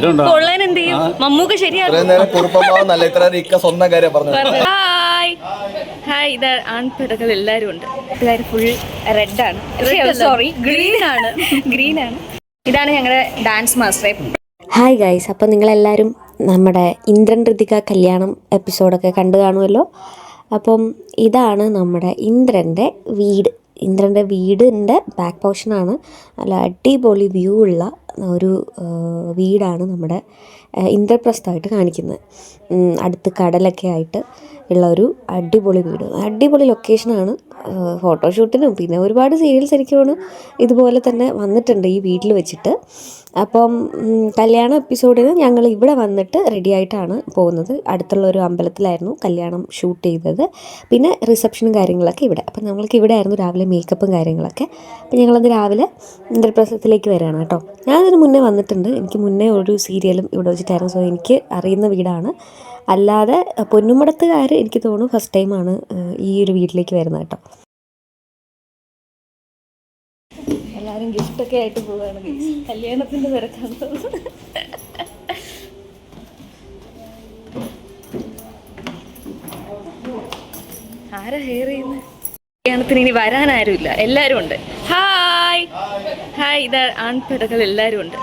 കൊള്ളാൻ എന്ത് ചെയ്യും മമ്മൂക്ക പറഞ്ഞത്. ഹായ്. ഹായ് ഇത് ആൺപിടകൾ എല്ലാരും ഉണ്ട്. എല്ലാവരും ഫുൾ റെഡ് ആണ്. സോറി ഗ്രീൻ ആണ്. ഗ്രീൻ ആണ്. ഇതാണ് ഞങ്ങളുടെ ഡാൻസ് മാസ്റ്റർ ഹായ് ഗൈസ് അപ്പം നിങ്ങളെല്ലാവരും നമ്മുടെ ഇന്ദ്രൻ ഋതിക കല്യാണം എപ്പിസോഡൊക്കെ കണ്ടു കാണുമല്ലോ. അപ്പം ഇതാണ് നമ്മുടെ ഇന്ദ്രന്റെ വീട്. ഇന്ദ്രന്റെ വീടിന്റെ ബാക്ക് പോർഷനാണ് നല്ല അടിപൊളി വ്യൂ ഉള്ള ഒരു വീടാണ് നമ്മുടെ ഇന്ദ്രപ്രസ്ഥമായിട്ട് കാണിക്കുന്നത്. അടുത്ത് കടലൊക്കെ ആയിട്ട് ഉള്ള ഒരു അടിപൊളി വീട്. അടിപൊളി ലൊക്കേഷനാണ് ഫോട്ടോഷൂട്ടിനും പിന്നെ ഒരുപാട് സീരിയൽസ് എനിക്കാണ് ഇതുപോലെ തന്നെ വന്നിട്ടുണ്ട് ഈ വീട്ടിൽ വെച്ചിട്ട്. അപ്പം കല്യാണ എപ്പിസോഡിന് ഞങ്ങൾ ഇവിടെ വന്നിട്ട് റെഡി ആയിട്ടാണ് പോകുന്നത്. അടുത്തുള്ള ഒരു അമ്പലത്തിലായിരുന്നു കല്യാണം ഷൂട്ട് ചെയ്തത്. പിന്നെ റിസപ്ഷനും കാര്യങ്ങളൊക്കെ ഇവിടെ. അപ്പം ഞങ്ങൾക്ക് ഇവിടെ ആയിരുന്നു രാവിലെ മേക്കപ്പും കാര്യങ്ങളൊക്കെ. അപ്പം ഞങ്ങളത് രാവിലെ ഇന്ദ്രപ്രസത്തിലേക്ക് വരികയാണ് കേട്ടോ. ഞാനതിന് മുന്നേ വന്നിട്ടുണ്ട്. എനിക്ക് മുന്നേ ഒരു സീരിയലും ഇവിടെ വെച്ചിട്ടായിരുന്നു. സോ എനിക്ക് അറിയുന്ന വീടാണ്. അല്ലാതെ പൊന്നുമടത്തുകാർ എനിക്ക് തോന്നുന്നു ഫസ്റ്റ് ടൈമാണ് ഈ ഒരു വീട്ടിലേക്ക് വരുന്നത് കേട്ടോ. എല്ലാവരും ഗിഫ്റ്റൊക്കെ ആയിട്ട് പോവുകയാണ്. കല്യാണത്തിന്റെ തിരക്കാണ്. ആരാ ഹെയർ ചെയ്യുന്നത് കല്യാണത്തിന് ഇനി വരാൻ ആരുമില്ല. എല്ലാവരും ഉണ്ട്. ഹായ് ഹായ് ഇത് ആൺപെടകൾ എല്ലാരും ഉണ്ട്.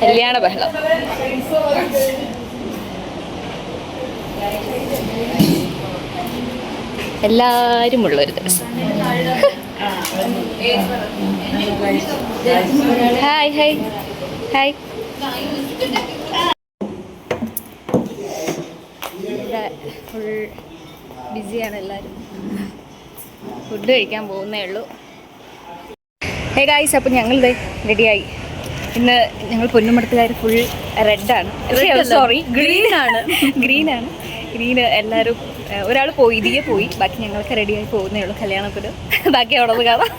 കല്യാണ ബഹളം. എല്ലാവരും ഉള്ളൊരു ദിവസം. Hi hi hi. ഫുൾ ബിസിയാണ് എല്ലാവരും ഫുഡ് കഴിക്കാൻ പോകുന്നേ ഉള്ളൂ. ഹേ ഗായ്സ് അപ്പം ഞങ്ങൾ റെഡിയായി ഇന്ന് ഞങ്ങൾ പൊന്നുമടത്തുകാർ ഫുൾ റെഡാണ് സോറി ഗ്രീൻ ആണ്. ഗ്രീൻ ആണ്. ഗ്രീൻ എല്ലാവരും ഒരാൾ പോയി ഇതിയെ പോയി. ബാക്കി ഞങ്ങൾക്ക് റെഡിയായി പോകുന്നേ ഉള്ളൂ കല്യാണത്തിന്. ബാക്കി അവിടെ കാണാം.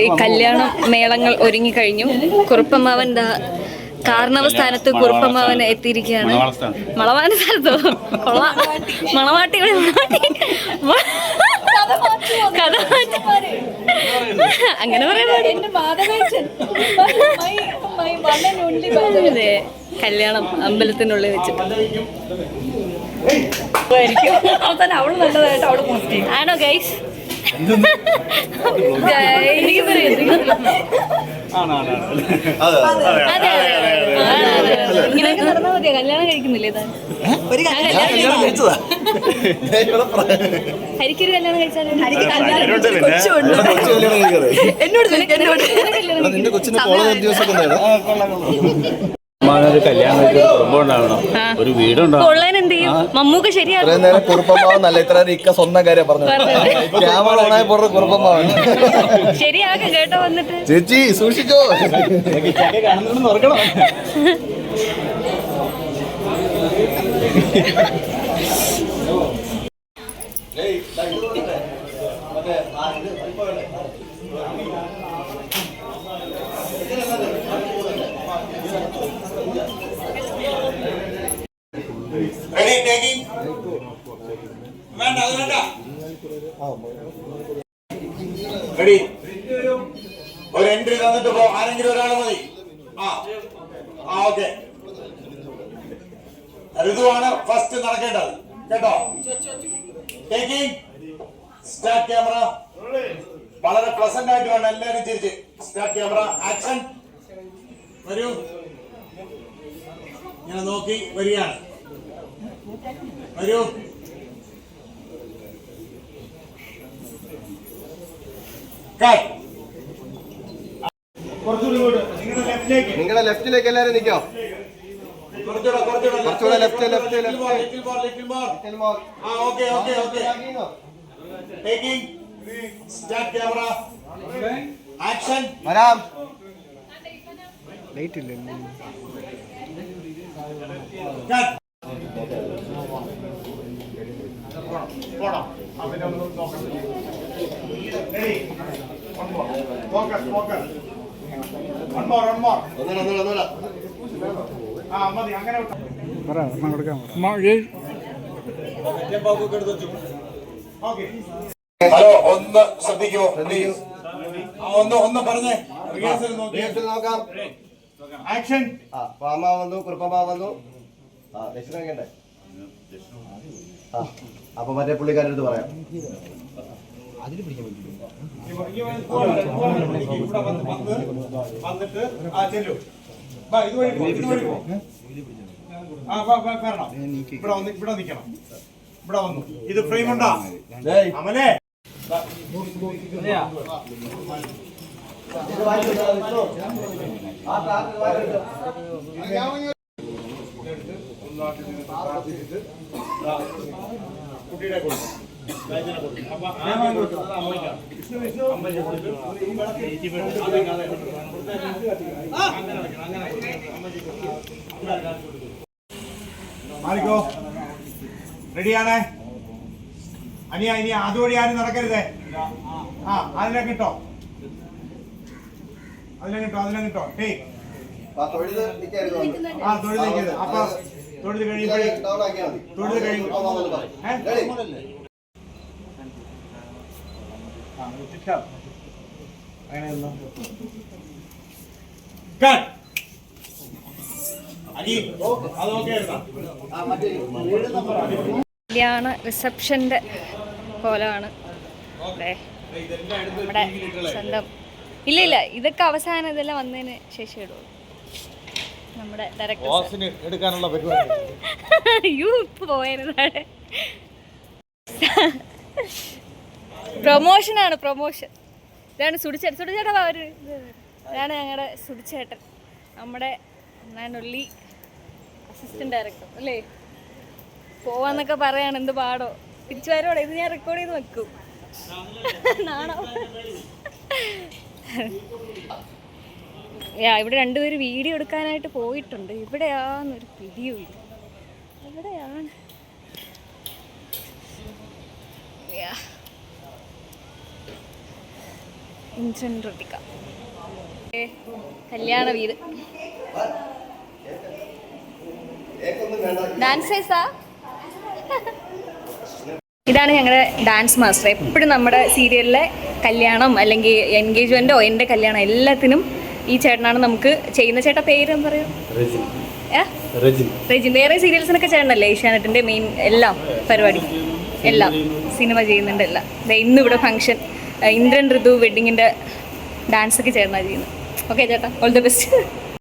ഈ കല്യാണം മേളങ്ങൾ ഒരുങ്ങിക്കഴിഞ്ഞു കുറുപ്പമ്മാവൻ ദാ കാർണവ സ്ഥാനത്ത് കുറുപ്പമ്മാവൻ എത്തിയിരിക്കുകയാണ്. മളവാന സ്ഥലത്തോ മളവാട്ടി മണവാട്ടി കഥ. അങ്ങനെ പറയാൻ അതെ കല്യാണം അമ്പലത്തിനുള്ളിൽ വെച്ചിട്ട്. അവൾ നല്ലതായിട്ട് അവിടെ ആണോ ഗൈസ് എനിക്ക് അതെ അതെ. മതിയോ? കല്യാണം കഴിക്കുന്നില്ലേ താൻ? ഞാൻ കല്യാണം കഴിച്ചാലോ കല്യാണം കഴിച്ചാലും ഇവിടെ കൊച്ചു കല്യാണം നിന്റെ കൊച്ചിന്റെ കോളേജ് ദിവസം ഒരു കല്യാണം കഴിച്ച ഒരു കുടുംബം ഉണ്ടാവണം. ഒരു വീടുണ്ടോ കൊള്ളാൻ എന്ത് ചെയ്യും? മമ്മൂക്ക ശരിയാക്കും. ഇത്രയും നേരം കുറുപ്പമാവെന്നല്ല ഇത്ര നേരം ഇക്ക സ്വന്തം കാര്യം പറഞ്ഞത് ക്യാമറ ഓണായ പുറത്ത് കുറുപ്പമാവൻ ശരിയാക്കാം കേട്ടോ വന്നിട്ട്. ചേച്ചി സൂക്ഷിച്ചോ? റെഡി. ഒരു എൻട്രി തന്നിട്ട് പോ. ആരെങ്കിലും ഒരാൾ മതി. ആ. ആ ഓക്കെ. ഋതുവാണ് ഫസ്റ്റ് നടക്കേണ്ടത്. കേട്ടോ? ടേക്കിംഗ് സ്റ്റാർട്ട് ക്യാമറ വളരെ പ്ലസന്റ് ആയിട്ട് വേണം എല്ലാവരും ചിരിച്ച്. സ്റ്റാർട്ട് ക്യാമറ ആക്ഷൻ വരൂ. ഇങ്ങനെ നോക്കി വരികയാണ്. വരൂ. നിങ്ങളുടെ ലെഫ്റ്റിലേക്ക് എല്ലാരും നിക്കോ കുറച്ചുകൂടെ ലെഫ്റ്റ് ലെഫ്റ്റ് ലെഫ്റ്റ് വരാം. ലൈറ്റ് പോടാം ഫോക്കസ് ഫോക്കസ്. ഹലോ ഒന്ന് ശ്രദ്ധിക്കുമോ? പ്ലീസ് ഒന്ന് ഒന്ന് പറഞ്ഞേ. നോക്കി. ആക്ഷൻ ആ പാമ വന്നു കുറുപ്പമ്മ വന്നു. ആ ദക്ഷിണ ആ അപ്പൊ മറ്റേ പുള്ളിക്കാരടുത്ത് പറയാം. ഇവിടെ വന്ന് വന്ന് വന്നിട്ട് ആ ചെല്ലു. ഇതുവഴി പോ ഇതുവഴി പോ. ആ വാ വാ വരണം. ഇവിടെ വന്ന് ഇവിടെ നിൽക്കണം ഇവിടെ വന്നു. ഇത് ഫ്രെയിം ഉണ്ടാ? അമലേ. കൊടുക്കും അപ്പൊ വിഷ്ണു വിഷ്ണു കൊടുക്കും. അങ്ങനെ കൊടുക്കും. മാറിക്കോ. റെഡിയാണേ? അനിയ ഇനി അതുവഴി ആരും നടക്കരുതേ. ആ അതിനെ കിട്ടോ അതിനെ കിട്ടോ അതിനെ കിട്ടോ നിൽക്കരുത് ആ തൊഴിൽ നിൽക്കരുത് അപ്പൊ കഴിയുമ്പോഴേ തൊഴുത് കല്യാണ റിസപ്ഷന്റെ പോലാണ്. നമ്മുടെ സ്വന്തം ഇല്ല ഇല്ല. ഇതൊക്കെ അവസാനം ഇതെല്ലാം വന്നതിന് ശേഷം ഇടുള്ളൂ. നമ്മുടെ ഡയറക്ടർ എടുക്കാനുള്ള പരിപാടി. അയ്യോ ഇപ്പൊ പ്രൊമോഷനാണ് പ്രൊമോഷൻ ഇതാണ് സുടിച്ചേട്ടൻ. സുടിച്ചേട്ടാ അവർ ഇതാണ് ഞങ്ങളുടെ സുടിച്ചേട്ടൻ. നമ്മുടെ ഒന്നാനുള്ളി അസിസ്റ്റന്റ് ഡയറക്ടർ അല്ലേ? പോവാന്നൊക്കെ പറയാണ് എന്ത് പാടോ. തിരിച്ചു വരോടെ ഇത് ഞാൻ റെക്കോർഡ് ചെയ്ത് വെക്കും. നാണോ യാ ഇവിടെ രണ്ടുപേര് വീഡിയോ എടുക്കാനായിട്ട് പോയിട്ടുണ്ട്. ഇവിടെയാന്നൊരു പിടിയുമില്ല എവിടെയാണ് ഏ, കല്യാണ വീട്. ഡാൻസ് സൈസാ ഇതാണ് ഞങ്ങളുടെ ഡാൻസ് മാസ്റ്റർ എപ്പോഴും നമ്മുടെ സീരിയലിലെ കല്യാണം അല്ലെങ്കിൽ എൻഗേജ്മെന്റോ എന്റെ കല്യാണം എല്ലാത്തിനും ഈ ചേട്ടനാണ് നമുക്ക് ചെയ്യുന്ന. ചേട്ടാ പേര് എന്താ പറയുക ഏ? റെജിൻ വേറെ സീരിയൽസിനൊക്കെ ചേട്ടനല്ലേ ഏഷ്യാനെറ്റിന്റെ മെയിൻ എല്ലാം പരിപാടി? എല്ലാം. സിനിമ ചെയ്യുന്നുണ്ട് എല്ലാം. ഇന്ന് ഇവിടെ ഫംഗ്ഷൻ ഇന്ദ്രൻ ഋതു വെഡിങ്ങിന്റെ ഡാൻസ് ഒക്കെ ചേട്ടനാണ് ചെയ്യുന്നത്. ഓക്കെ ചേട്ടാ. All the best